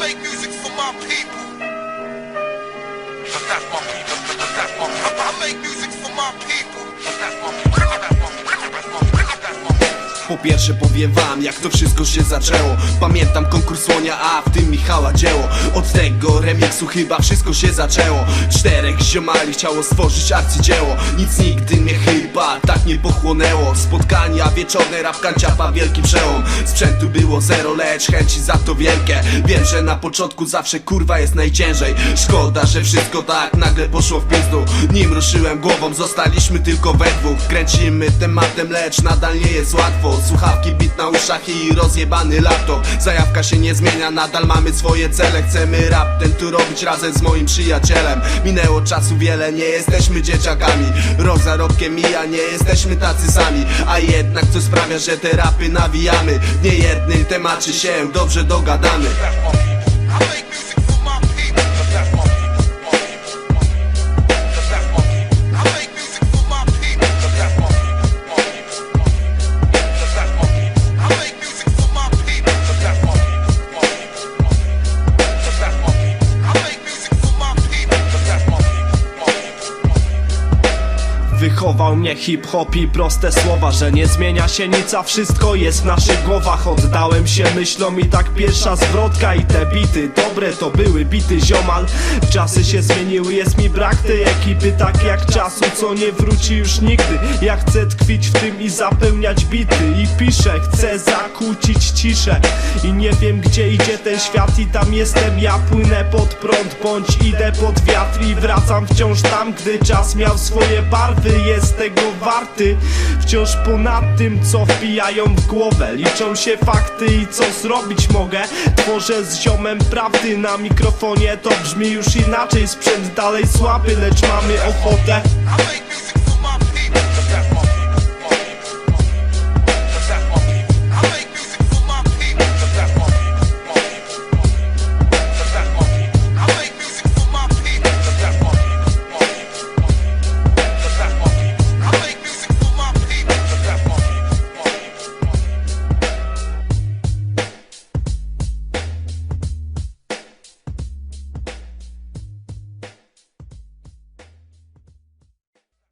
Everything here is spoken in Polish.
make music for my people. Cause that's my people, cause that's my I, I make music for my people. Cause that's my people, pierwsze powiem wam, jak to wszystko się zaczęło. Pamiętam konkurs słonia, a w tym Michała dzieło. Od tego remiksu chyba wszystko się zaczęło. Czterech ziomali chciało stworzyć arcydzieło. Nic nigdy mnie chyba tak nie pochłonęło. Spotkania wieczorne, rap kanciapa, wielki przełom. Sprzętu było zero, lecz chęci za to wielkie. Wiem, że na początku zawsze kurwa jest najciężej. Szkoda, że wszystko tak nagle poszło w pizdu Nim ruszyłem głową, zostaliśmy tylko we dwóch. Kręcimy tematem, lecz nadal nie jest łatwo Słuchawki, bit na uszach i rozjebany laptop. Zajawka się nie zmienia, nadal mamy swoje cele. Chcemy rap ten tu robić razem z moim przyjacielem. Minęło czasu wiele, nie jesteśmy dzieciakami. Rok za rokiem mija, nie jesteśmy tacy sami. A jednak coś sprawia, że te rapy nawijamy. W niejednym temacie się dobrze dogadamy. I make music Wychował mnie hip-hop i proste słowa Że nie zmienia się nic, a wszystko jest w naszych głowach. Oddałem się myślom i tak pierwsza zwrotka I te bity, dobre to były bity ziomal. Czasy się zmieniły, jest mi brak tej ekipy Tak jak czasu, co nie wróci już nigdy. Ja chcę tkwić w tym i zapełniać bity I piszę, chcę zakłócić ciszę. I nie wiem gdzie idzie ten świat i tam jestem Ja płynę pod prąd, bądź idę pod wiatr I wracam wciąż tam, gdy czas miał swoje barwy. Jest tego warty? Wciąż ponad tym, co wpijają w głowę. Liczą się fakty i co zrobić mogę? Tworzę z ziomem prawdy na mikrofonie. To brzmi już inaczej, sprzęt dalej słaby Lecz mamy ochotę